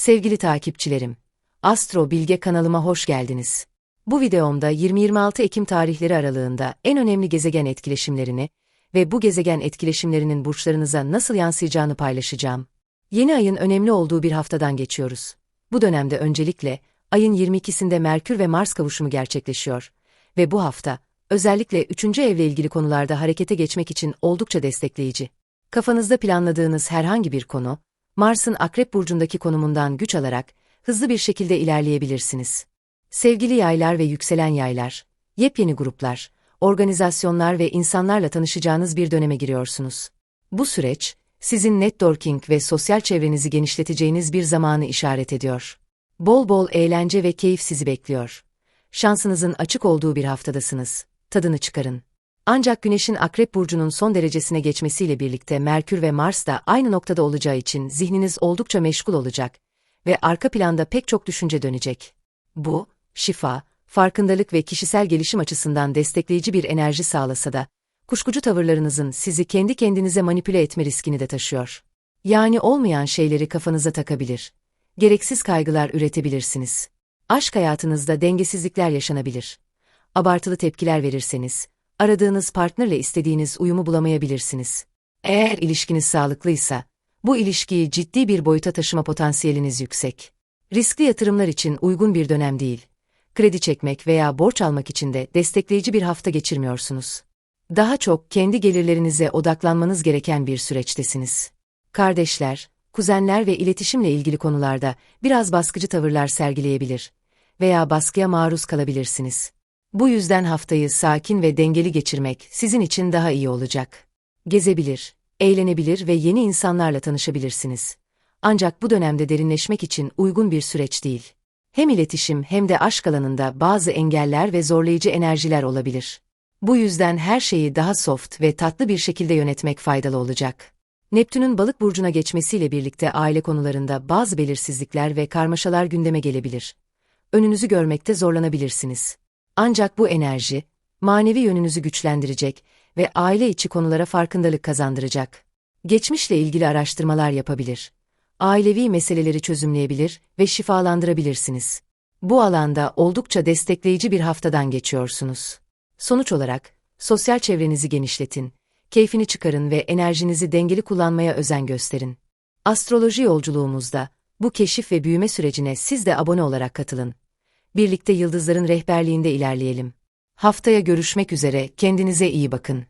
Sevgili takipçilerim, Astro Bilge kanalıma hoş geldiniz. Bu videomda 20-26 Ekim tarihleri aralığında en önemli gezegen etkileşimlerini ve bu gezegen etkileşimlerinin burçlarınıza nasıl yansıyacağını paylaşacağım. Yeni ayın önemli olduğu bir haftadan geçiyoruz. Bu dönemde öncelikle ayın 22'sinde Merkür ve Mars kavuşumu gerçekleşiyor ve bu hafta özellikle 3. evle ilgili konularda harekete geçmek için oldukça destekleyici. Kafanızda planladığınız herhangi bir konu, Mars'ın Akrep burcundaki konumundan güç alarak hızlı bir şekilde ilerleyebilirsiniz. Sevgili yaylar ve yükselen yaylar, yepyeni gruplar, organizasyonlar ve insanlarla tanışacağınız bir döneme giriyorsunuz. Bu süreç, sizin networking ve sosyal çevrenizi genişleteceğiniz bir zamanı işaret ediyor. Bol bol eğlence ve keyif sizi bekliyor. Şansınızın açık olduğu bir haftadasınız. Tadını çıkarın. Ancak Güneş'in Akrep Burcu'nun son derecesine geçmesiyle birlikte Merkür ve Mars da aynı noktada olacağı için zihniniz oldukça meşgul olacak ve arka planda pek çok düşünce dönecek. Bu, şifa, farkındalık ve kişisel gelişim açısından destekleyici bir enerji sağlasa da, kuşkucu tavırlarınızın sizi kendi kendinize manipüle etme riskini de taşıyor. Yani olmayan şeyleri kafanıza takabilir. Gereksiz kaygılar üretebilirsiniz. Aşk hayatınızda dengesizlikler yaşanabilir. Abartılı tepkiler verirseniz, aradığınız partnerle istediğiniz uyumu bulamayabilirsiniz. Eğer ilişkiniz sağlıklıysa, bu ilişkiyi ciddi bir boyuta taşıma potansiyeliniz yüksek. Riskli yatırımlar için uygun bir dönem değil. Kredi çekmek veya borç almak için de destekleyici bir hafta geçirmiyorsunuz. Daha çok kendi gelirlerinize odaklanmanız gereken bir süreçtesiniz. Kardeşler, kuzenler ve iletişimle ilgili konularda biraz baskıcı tavırlar sergileyebilir veya baskıya maruz kalabilirsiniz. Bu yüzden haftayı sakin ve dengeli geçirmek sizin için daha iyi olacak. Gezebilir, eğlenebilir ve yeni insanlarla tanışabilirsiniz. Ancak bu dönemde derinleşmek için uygun bir süreç değil. Hem iletişim hem de aşk alanında bazı engeller ve zorlayıcı enerjiler olabilir. Bu yüzden her şeyi daha soft ve tatlı bir şekilde yönetmek faydalı olacak. Neptün'ün balık burcuna geçmesiyle birlikte aile konularında bazı belirsizlikler ve karmaşalar gündeme gelebilir. Önünüzü görmekte zorlanabilirsiniz. Ancak bu enerji, manevi yönünüzü güçlendirecek ve aile içi konulara farkındalık kazandıracak. Geçmişle ilgili araştırmalar yapabilir. Ailevi meseleleri çözümleyebilir ve şifalandırabilirsiniz. Bu alanda oldukça destekleyici bir haftadan geçiyorsunuz. Sonuç olarak, sosyal çevrenizi genişletin, keyfini çıkarın ve enerjinizi dengeli kullanmaya özen gösterin. Astroloji yolculuğumuzda, bu keşif ve büyüme sürecine siz de abone olarak katılın birlikte yıldızların rehberliğinde ilerleyelim. Haftaya görüşmek üzere, kendinize iyi bakın.